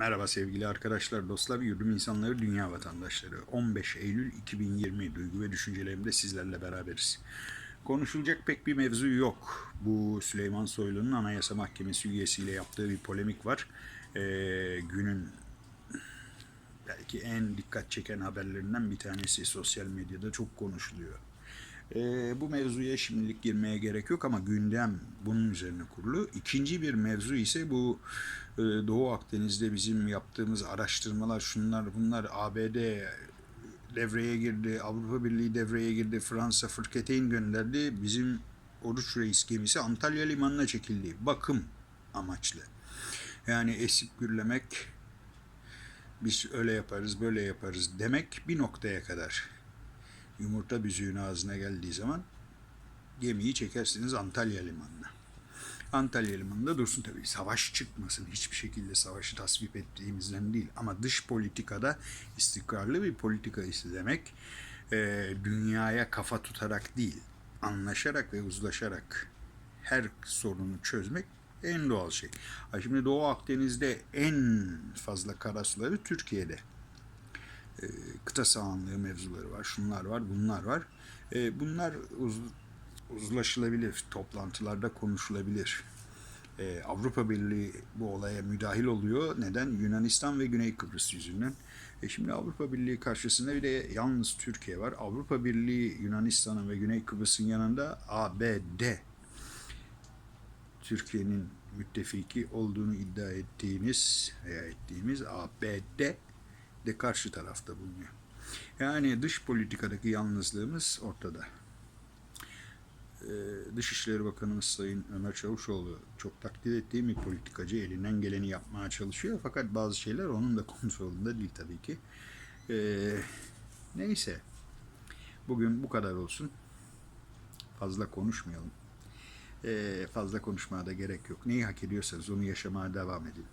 Merhaba sevgili arkadaşlar, dostlar, yurdum insanları, dünya vatandaşları. 15 Eylül 2020 duygu ve düşüncelerimde sizlerle beraberiz. Konuşulacak pek bir mevzu yok. Bu Süleyman Soylu'nun Anayasa Mahkemesi üyesiyle yaptığı bir polemik var. Ee, günün belki en dikkat çeken haberlerinden bir tanesi sosyal medyada çok konuşuluyor. Ee, bu mevzuya şimdilik girmeye gerek yok ama gündem bunun üzerine kurulu. İkinci bir mevzu ise bu e, Doğu Akdeniz'de bizim yaptığımız araştırmalar, şunlar bunlar ABD devreye girdi, Avrupa Birliği devreye girdi, Fransa fırketeyn gönderdi. Bizim Oruç Reis gemisi Antalya limanına çekildi. Bakım amaçlı. Yani esip gürlemek, biz öyle yaparız, böyle yaparız demek bir noktaya kadar. Yumurta büzüğün ağzına geldiği zaman gemiyi çekersiniz Antalya limanına. Antalya limanında dursun tabii. Savaş çıkmasın. Hiçbir şekilde savaşı tasvip ettiğimizden değil. Ama dış politikada istikrarlı bir politika istemek e, dünyaya kafa tutarak değil, anlaşarak ve uzlaşarak her sorunu çözmek en doğal şey. Şimdi Doğu Akdeniz'de en fazla karasuları Türkiye'de e, kıta sahanlığı mevzuları var, şunlar var, bunlar var. E, bunlar uz, uzlaşılabilir, toplantılarda konuşulabilir. E, Avrupa Birliği bu olaya müdahil oluyor. Neden? Yunanistan ve Güney Kıbrıs yüzünden. E şimdi Avrupa Birliği karşısında bir de yalnız Türkiye var. Avrupa Birliği Yunanistan'ın ve Güney Kıbrıs'ın yanında ABD Türkiye'nin müttefiki olduğunu iddia ettiğiniz veya ettiğimiz ABD de karşı tarafta bulunuyor. Yani dış politikadaki yalnızlığımız ortada. Ee, Dışişleri Bakanımız Sayın Ömer Çavuşoğlu çok takdir ettiğim bir politikacı elinden geleni yapmaya çalışıyor. Fakat bazı şeyler onun da kontrolünde değil tabii ki. Ee, neyse. Bugün bu kadar olsun. Fazla konuşmayalım. Ee, fazla konuşmaya da gerek yok. Neyi hak ediyorsanız onu yaşamaya devam edin.